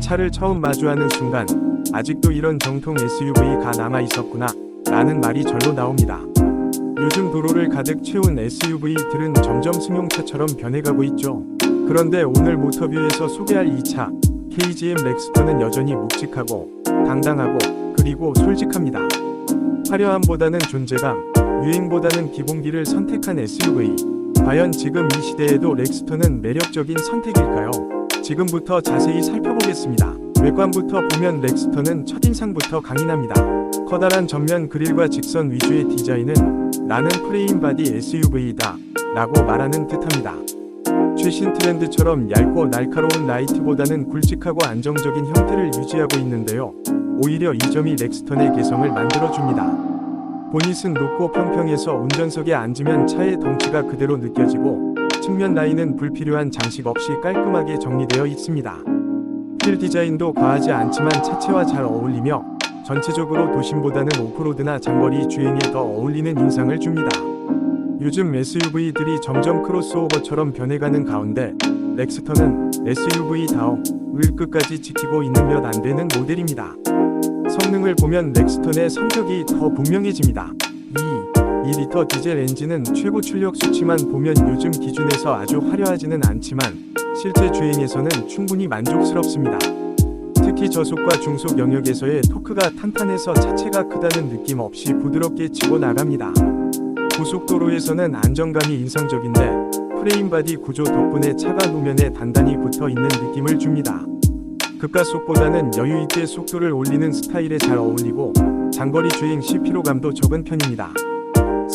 이 차를 처음 마주하는 순간 아직도 이런 정통 SUV가 남아 있었구나 라는 말이 절로 나옵니다. 요즘 도로를 가득 채운 SUV들은 점점 승용차처럼 변해가고 있죠. 그런데 오늘 모터뷰에서 소개할 이 차 KGM 렉스터는 여전히 묵직하고 당당하고 그리고 솔직합니다. 화려함보다는 존재감, 유행보다는 기본기를 선택한 SUV. 과연 지금 이 시대에도 렉스터는 매력적인 선택일까요? 지금부터 자세히 살펴보겠습니다. 외관부터 보면 렉스터는 첫인상부터 강인합니다. 커다란 전면 그릴과 직선 위주의 디자인은 나는 프레임 바디 SUV다 라고 말하는 듯합니다. 최신 트렌드처럼 얇고 날카로운 라이트보다는 굵직하고 안정적인 형태를 유지하고 있는데요. 오히려 이 점이 렉스턴의 개성을 만들어줍니다. 보닛은 높고 평평해서 운전석에 앉으면 차의 덩치가 그대로 느껴지고 측면 라인은 불필요한 장식 없이 깔끔하게 정리되어 있습니다. 휠 디자인도 과하지 않지만 차체와 잘 어울리며 전체적으로 도심보다는 오프로드나 장거리 주행에 더 어울리는 인상을 줍니다. 요즘 SUV들이 점점 크로스오버처럼 변해가는 가운데 렉스터는 SUV다움 을 끝까지 지키고 있는 몇 안 되는 모델입니다. 성능을 보면 렉스턴의 성격이 더 분명해집니다. 2. 2리터 디젤 엔진은 최고 출력 수치만 보면 요즘 기준에서 아주 화려하지는 않지만 실제 주행에서는 충분히 만족스럽습니다. 특히 저속과 중속 영역에서의 토크가 탄탄해서 차체가 크다는 느낌 없이 부드럽게 치고 나갑니다. 고속도로에서는 안정감이 인상적인데 프레임 바디 구조 덕분에 차가路面에 단단히 붙어 있는 느낌을 줍니다. 급가속보다는 여유 있게 속도를 올리는 스타일에 잘 어울리고 장거리 주행 시 피로감도 적은 편입니다.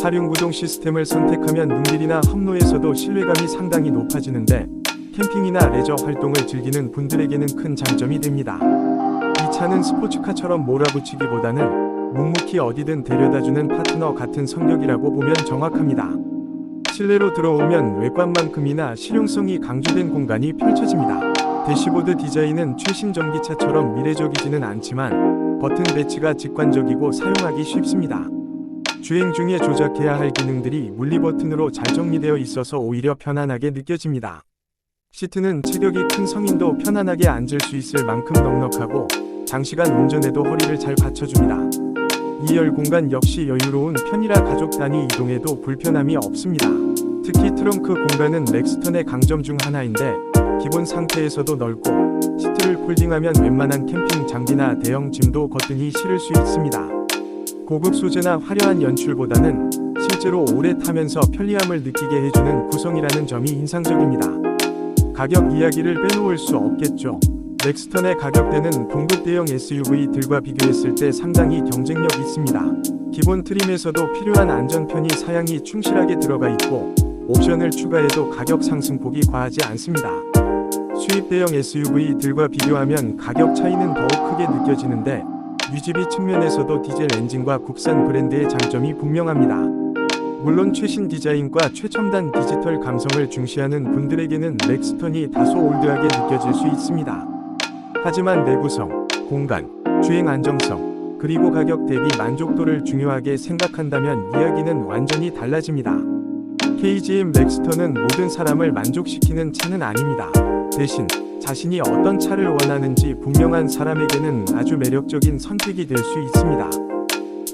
사륜 구동 시스템을 선택하면 눈길이나 험로에서도 신뢰감이 상당히 높아지는데 캠핑이나 레저 활동을 즐기는 분들에게는 큰 장점이 됩니다. 이 차는 스포츠카처럼 몰아붙이기보다는 묵묵히 어디든 데려다주는 파트너 같은 성격이라고 보면 정확합니다. 실내로 들어오면 외관만큼이나 실용성이 강조된 공간이 펼쳐집니다. 대시보드 디자인은 최신 전기차처럼 미래적이지는 않지만 버튼 배치가 직관적이고 사용하기 쉽습니다. 주행 중에 조작해야 할 기능들이 물리 버튼으로 잘 정리되어 있어서 오히려 편안하게 느껴집니다. 시트는 체격이 큰 성인도 편안하게 앉을 수 있을 만큼 넉넉하고 장시간 운전에도 허리를 잘 받쳐줍니다. 2열 공간 역시 여유로운 편이라 가족 단위 이동에도 불편함이 없습니다. 특히 트렁크 공간은 렉스턴의 강점 중 하나인데 기본 상태에서도 넓고 시트를 폴딩하면 웬만한 캠핑 장비나 대형 짐도 거뜬히 실을 수 있습니다. 고급 소재나 화려한 연출보다는 실제로 오래 타면서 편리함을 느끼게 해주는 구성이라는 점이 인상적입니다. 가격 이야기를 빼놓을 수 없겠죠. 렉스턴의 가격대는 동급 대형 SUV들과 비교했을 때 상당히 경쟁력 있습니다. 기본 트림에서도 필요한 안전편의 사양이 충실하게 들어가 있고 옵션을 추가해도 가격 상승폭이 과하지 않습니다. 수입 대형 SUV들과 비교하면 가격 차이는 더욱 크게 느껴지는데 유지비 측면에서도 디젤 엔진과 국산 브랜드의 장점이 분명합니다. 물론 최신 디자인과 최첨단 디지털 감성을 중시하는 분들에게는 렉스턴이 다소 올드하게 느껴질 수 있습니다. 하지만 내구성, 공간, 주행 안정성, 그리고 가격 대비 만족도를 중요하게 생각한다면 이야기는 완전히 달라집니다. KGM 렉스턴은 모든 사람을 만족시키는 차는 아닙니다. 대신 자신이 어떤 차를 원하는지 분명한 사람에게는 아주 매력적인 선택이 될 수 있습니다.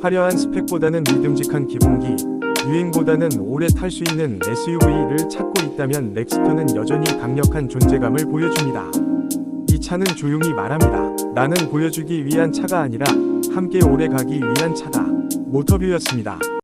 화려한 스펙보다는 믿음직한 기본기, 유행보다는 오래 탈 수 있는 SUV를 찾고 있다면 렉스턴은 여전히 강력한 존재감을 보여줍니다. 이 차는 조용히 말합니다. 나는 보여주기 위한 차가 아니라 함께 오래 가기 위한 차다. 모터뷰였습니다.